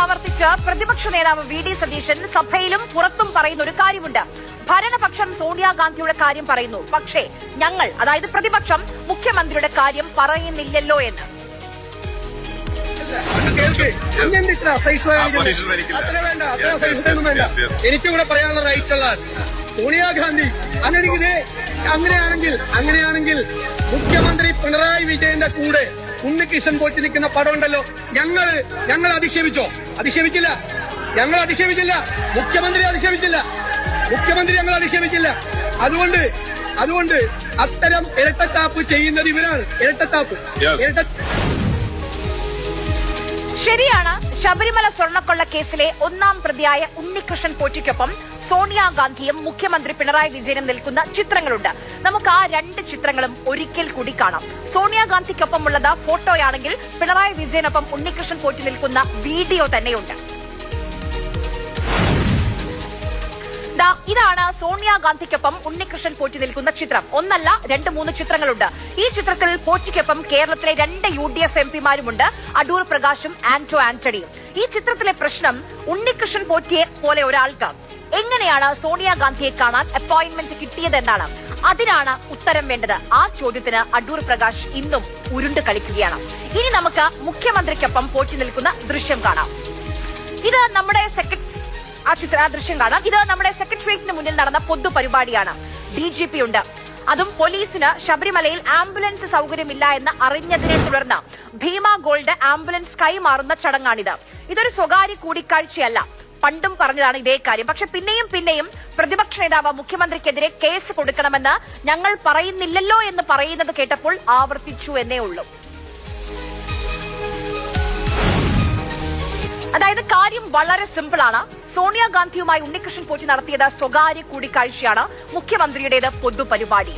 ആവർത്തിച്ച് പ്രതിപക്ഷ നേതാവ് വി ഡി സതീശൻ സഭയിലും പുറത്തും പറയുന്ന ഒരു കാര്യമുണ്ട്. ഭരണപക്ഷം സോണിയാഗാന്ധിയുടെ കാര്യം പറയുന്നു. പക്ഷേ ഞങ്ങൾ അതായത് പ്രതിപക്ഷം മുഖ്യമന്ത്രിയുടെ കാര്യം പറയുന്നില്ലല്ലോ എന്ന്. ഇത്ര. അത്ര വേണ്ട അത്ര Yes, yes, വേണ്ട yes, yes. എനിക്കും കൂടെ പറയാനുള്ള റൈറ്റ് ഉള്ള സോണിയാഗാന്ധി അങ്ങനെ അങ്ങനെയാണെങ്കിൽ അങ്ങനെയാണെങ്കിൽ മുഖ്യമന്ത്രി പിണറായി വിജയന്റെ കൂടെ ഉണ്ണികൃഷ്ണൻ പോറ്റി നിൽക്കുന്ന പടം ഉണ്ടല്ലോ ഞങ്ങൾ ഞങ്ങൾ അധിക്ഷേപിച്ചോ അധിക്ഷേപിച്ചില്ല ഞങ്ങൾ അധിക്ഷേപിച്ചില്ല മുഖ്യമന്ത്രി അധിക്ഷേപിച്ചില്ല മുഖ്യമന്ത്രി ഞങ്ങൾ അധിക്ഷേപിച്ചില്ല അതുകൊണ്ട് അതുകൊണ്ട് അത്തരം ഇരട്ടത്താപ്പ് ചെയ്യുന്നത് ഇവരാണ് ഇരട്ടത്താപ്പ്. ഇരട്ട ശരിയാണ്. ശബരിമല സ്വർണക്കൊള്ള കേസിലെ ഒന്നാം പ്രതിയായ ഉണ്ണികൃഷ്ണൻ പോറ്റിക്കൊപ്പം സോണിയാഗാന്ധിയും മുഖ്യമന്ത്രി പിണറായി വിജയനും നിൽക്കുന്ന ചിത്രങ്ങളുണ്ട്. നമുക്ക് ആ രണ്ട് ചിത്രങ്ങളും ഒരിക്കൽ കൂടി കാണാം. സോണിയാഗാന്ധിക്കൊപ്പമുള്ളത് ഫോട്ടോയാണെങ്കിൽ പിണറായി വിജയനൊപ്പം ഉണ്ണികൃഷ്ണൻ പോറ്റി നിൽക്കുന്ന വീഡിയോ തന്നെയുണ്ട്. ദാ ഇതാണ് സോണിയാഗാന്ധിക്കൊപ്പം ഉണ്ണികൃഷ്ണൻ പോറ്റി നിൽക്കുന്ന ചിത്രം. ഒന്നല്ല രണ്ട് മൂന്ന് ചിത്രങ്ങളുണ്ട്. ഈ ചിത്രത്തിൽ പോറ്റിക്കൊപ്പം കേരളത്തിലെ രണ്ട് യു ഡി എഫ് എം പിമാരുമുണ്ട്. അടൂർ പ്രകാശും ആന്റോ ആന്റണിയും. ഈ ചിത്രത്തിലെ പ്രശ്നം ഉണ്ണികൃഷ്ണൻ പോറ്റിയെ പോലെ ഒരാൾക്ക്. എങ്ങനെയാണ് സോണിയാഗാന്ധിയെ കാണാൻ അപ്പോയിന്റ്മെന്റ് കിട്ടിയതെന്നാണ്. അതിനാണ് ഉത്തരം വേണ്ടത്. ആ ചോദ്യത്തിന് അടൂർ പ്രകാശ് ഇന്നും ഉരുണ്ട് കളിക്കുകയാണ്. ഇനി നമുക്ക് മുഖ്യമന്ത്രിക്കൊപ്പം പോറ്റി നിൽക്കുന്ന ദൃശ്യം കാണാം. ഇത് നമ്മുടെ സെക്രട്ടറി ആ ചിത്ര ആ ദൃശ്യം കാണാം. ഇത് നമ്മുടെ സെക്രട്ടേറിയറ്റിന് മുന്നിൽ നടന്ന പൊതുപരിപാടിയാണ് ഡി ജി പി ഉണ്ട് അതും പോലീസിന് ശബരിമലയിൽ ആംബുലൻസ് സൗകര്യമില്ല എന്ന് അറിഞ്ഞതിനെ തുടർന്ന് ഭീമ ഗോൾഡ് ആംബുലൻസ് കൈമാറുന്ന ചടങ്ങാണിത്. ഇതൊരു സ്വകാര്യ കൂടിക്കാഴ്ചയല്ല. പണ്ടും പറഞ്ഞതാണ് ഇതേ കാര്യം. പക്ഷെ പിന്നെയും പിന്നെയും പ്രതിപക്ഷ നേതാവ് മുഖ്യമന്ത്രിക്കെതിരെ കേസ് കൊടുക്കണമെന്ന് ഞങ്ങൾ പറയുന്നില്ലല്ലോ എന്ന് പറയുന്നത് കേട്ടപ്പോൾ ആവർത്തിച്ചു എന്നേ ഉള്ളൂ. അതായത് കാര്യം വളരെ സിമ്പിളാണ്. സോണിയാഗാന്ധിയുമായി ഉണ്ണികൃഷ്ണൻ പോറ്റി നടത്തിയത് സ്വകാര്യ കൂടിക്കാഴ്ചയാണ്. മുഖ്യമന്ത്രിയുടേത് പൊതുപരിപാടി.